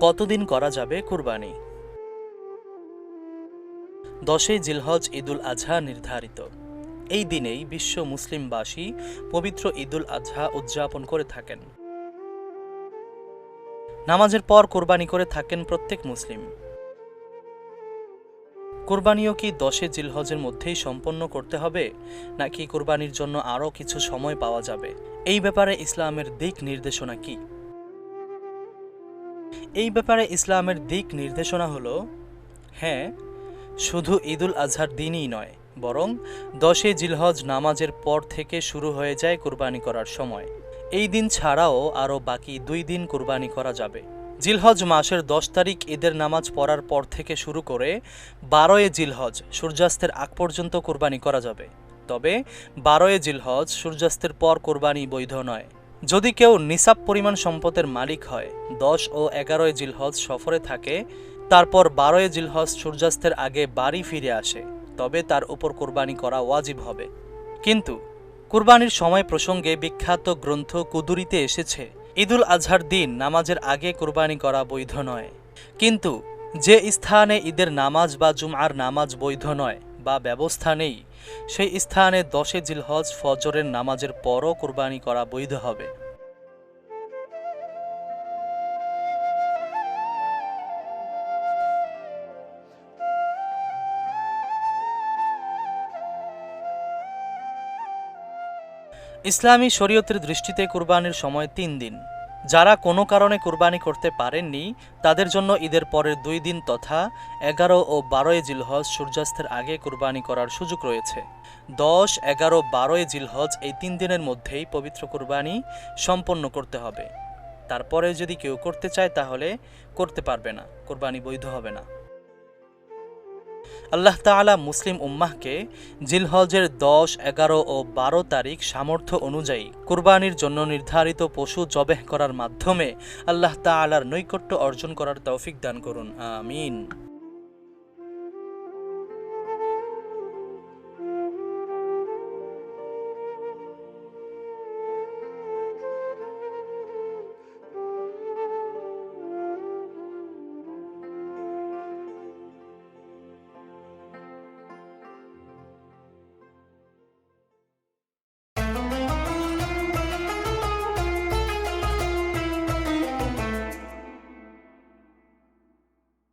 কতদিন করা যাবে কুরবানি? দশই জিলহজ ঈদুল আজহা নির্ধারিত। এই দিনেই বিশ্ব মুসলিমবাসী পবিত্র ঈদুল আজহা উদযাপন করে থাকেন। নামাজের পর কোরবানি করে থাকেন প্রত্যেক মুসলিম। কোরবানিও কি দশে জিলহজের মধ্যেই সম্পন্ন করতে হবে, নাকি কোরবানির জন্য আরও কিছু সময় পাওয়া যাবে? এই ব্যাপারে ইসলামের দিক নির্দেশনা কি? এই ব্যাপারে ইসলামের দিক নির্দেশনা হলো হ্যাঁ শুধু ঈদুল আজহার দিনই নয়, বরং দশে জিলহজ নামাজের পর থেকে শুরু হয়ে যায় কুরবানি করার সময়। এই দিন ছাড়াও আরও বাকি দুই দিন কুরবানি করা যাবে। জিলহজ মাসের দশ তারিখ ঈদের নামাজ পড়ার পর থেকে শুরু করে বারোয় জিলহজ সূর্যাস্তের আগ পর্যন্ত কোরবানি করা যাবে। তবে বারোয় জিলহজ সূর্যাস্তের পর কোরবানি বৈধ নয়। যদি কেউ নিসাব পরিমাণ সম্পদের মালিক হয়, দশ ও এগারোয় জিলহজ সফরে থাকে, তারপর বারোয় জিলহজ সূর্যাস্তের আগে বাড়ি ফিরে আসে, তবে তার উপর কোরবানি করা ওয়াজিব হবে। কিন্তু কুরবানির সময় প্রসঙ্গে বিখ্যাত গ্রন্থ কুদুরিতে এসেছে, ঈদুল আজহার দিন নামাজের আগে কুরবানি করা বৈধ নয়। কিন্তু যে স্থানে ঈদের নামাজ বা জুমআর নামাজ বৈধ নয় বা ব্যবস্থা নেই। সেই স্থানে দশে জিলহজ ফজরের নামাজের পরও কুরবানি করা বৈধ হবে। ইসলামী শরীয়তের দৃষ্টিতে কুরবানির সময় তিন দিন। যারা কোনো কারণে কুরবানি করতে পারেননি, তাদের জন্য ঈদের পরের দুই দিন তথা এগারো ও বারোই জিলহজ সূর্যাস্তের আগে কুরবানি করার সুযোগ রয়েছে। দশ, এগারো, বারোই জিলহজ এই তিন দিনের মধ্যেই পবিত্র কুরবানি সম্পন্ন করতে হবে। তারপরে যদি কেউ করতে চায় তাহলে করতে পারবে না, কোরবানি বৈধ হবে না। আল্লাহ তালা মুসলিম উম্মাহকে জিলহজের দশ, এগারো ও বারো তারিখ সামর্থ্য অনুযায়ী কুরবানির জন্য নির্ধারিত পশু জবেহ করার মাধ্যমে আল্লাহ তালার নৈকট্য অর্জন করার তৌফিক দান করুন। আমিন।